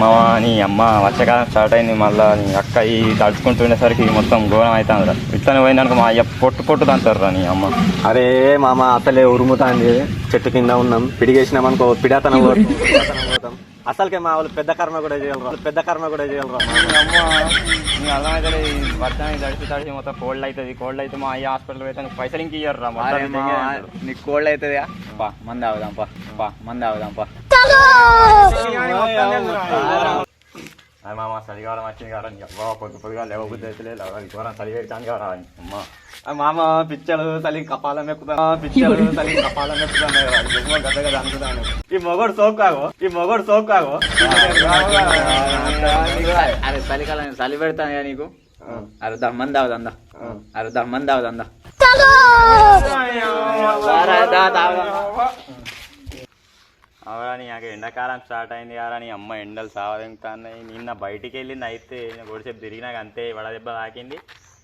మా నీ అమ్మ వర్షాకాలం స్టార్ట్ అయింది. మళ్ళా నీ అక్క ఈ తడుచుకుంటుండేసరికి మొత్తం ఘోరం అవుతుంది రా ఇట్లనే పోయిందనుకో మా అయ్య పొట్టు పొట్టు తంటారు రా నీ అమ్మ. అరే మామ అసలే ఉరుముతాంది. చెట్టు కింద ఉన్నాం. పిడిగేసినాం అనుకో పిడాతనం పోతాం. అసలుకే మా వాళ్ళు పెద్ద కర్మ కూడా చేయగలరా పెద్ద కర్మ కూడా చేయగలరా అమ్మ నీ అర్థమైతే వర్షానికి తడిచి తడిచి మొత్తం కోల్డ్ అవుతుంది కోల్డ్ అయితే మా అయ్య హాస్పిటల్ పోతే నీకు పైసలు ఇంక ఇయ్యరు రా మామ. నీకు కోల్డ్ అవుతుందిగా పా. మంది ఆగుదాం పా. పా. మంది ఆగుదాం పా. మామ చలికాలం వచ్చింది కదా నీ అవ్వ పొద్దు పొద్దుగా లేవబుద్ధి అయితే లేదు. ఘోరం చలి పెడతాను కదా అమ్మ. మామ పిచ్చలు తల్లి కపాలం ఎక్కుతా. పిచ్చలు తల్లి కపాలం ఎక్కుతాను గద్ద గద అనుకుతాను ఈ మొగడు సోకాగో ఈ మొగడు సోకాగో అరే చలికాలం చలి పెడతాను కదా నీకు? అరే దా మంది ఆగుదాం దా అరే దా మంది ఆగుదాం దా అరే దా తాగుదాం అవురా నీ నాకు ఎండాకాలం స్టార్ట్ అయింది కదా నీ అమ్మ ఎండలు సావదెంగుతున్నాయి. నిన్న బయటికి వెళ్ళింది అయితే గొడిసేపు తిరిగినాక అంతే వడదెబ్బ తాకింది.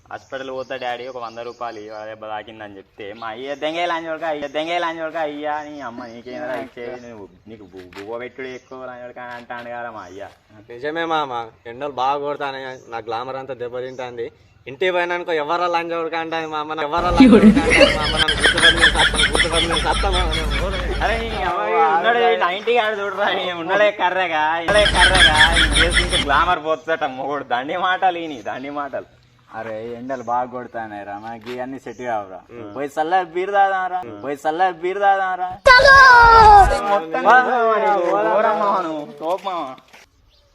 హాస్పిటల్ పోతా డాడీ ఒక వంద రూపాయలు వడదెబ్బ తాకింది అని చెప్తే మా అయ్య దెంగే లాంచోడక అయ్య దెంగే లాంచోడక అయ్యా నీ అమ్మ నీకేందా ఇచ్చేది నువ్వు నీకు బువ్వ పెట్టుడు ఎక్కువ లాంచోడక అని అంటాను కదా మా అయ్య. నిజమే మామ ఎండలు బాగా కొడతానే నా గ్లామర్ అంతా దెబ్బతింటాంది. ఇంటి పోయినానుకో ఎవరా లంచ్ ఎవరికి అంటాను మా అమ్మ ఎవరా లంచ్ మా అమ్మ నన్ను గుర్తుపడి గుర్తుపడి అరే ఉన్నాడు నైన్టీ గాడు చూడరా ఉన్నడే కర్రగా ఉన్నడే కర్రగా. గ్లామర్ పోతుందట మొగుడు దండి మాటలు ఈని దండి మాటలు. అరే ఎండలు బాగా కొడతానే రా మనకి అన్ని సెట్ కావురా. పోయి చల్ల బీర్ తాదాంరా పోయి చల్ల బీర్ తాదాంరా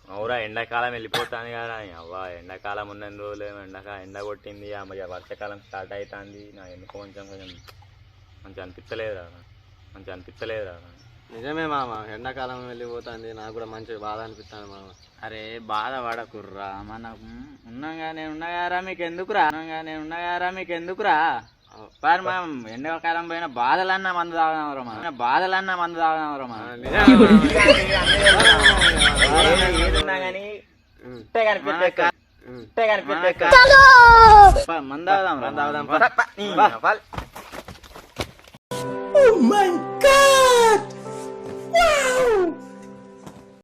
అవురా ఎండాకాలం వెళ్ళిపోతాను కదా అవ్వ ఎండాకాలం ఉన్న రోజులు ఏమో ఎండక ఎండ కొట్టింది ఆ మరి వర్షాకాలం స్టార్ట్ అవుతుంది నా ఎందుకు కొంచెం కొంచెం మంచి అనిపించలేదురా మంచి అనిపించలేదురా నిజమే మామ ఎండాకాలం వెళ్ళిపోతుంది నాకు కూడా మంచి బాధ అనిపిస్తాను మామ. అరే బాధ పడకుర్రా మనకు ఉన్నాగానే ఉన్నగారా మీకు ఎందుకురా ఉన్నాగానే ఉన్నగారా మీకు ఎందుకురా మరి మనం ఎండాకాలం పోయిన బాధలన్నా మందు తాగదాంరా మనం బాధలన్నా మందు తాగదాంరా మనం ఏదున్నా కానీ ఇట్టే కనిపిస్తే ఇట్టే కనిపిస్తే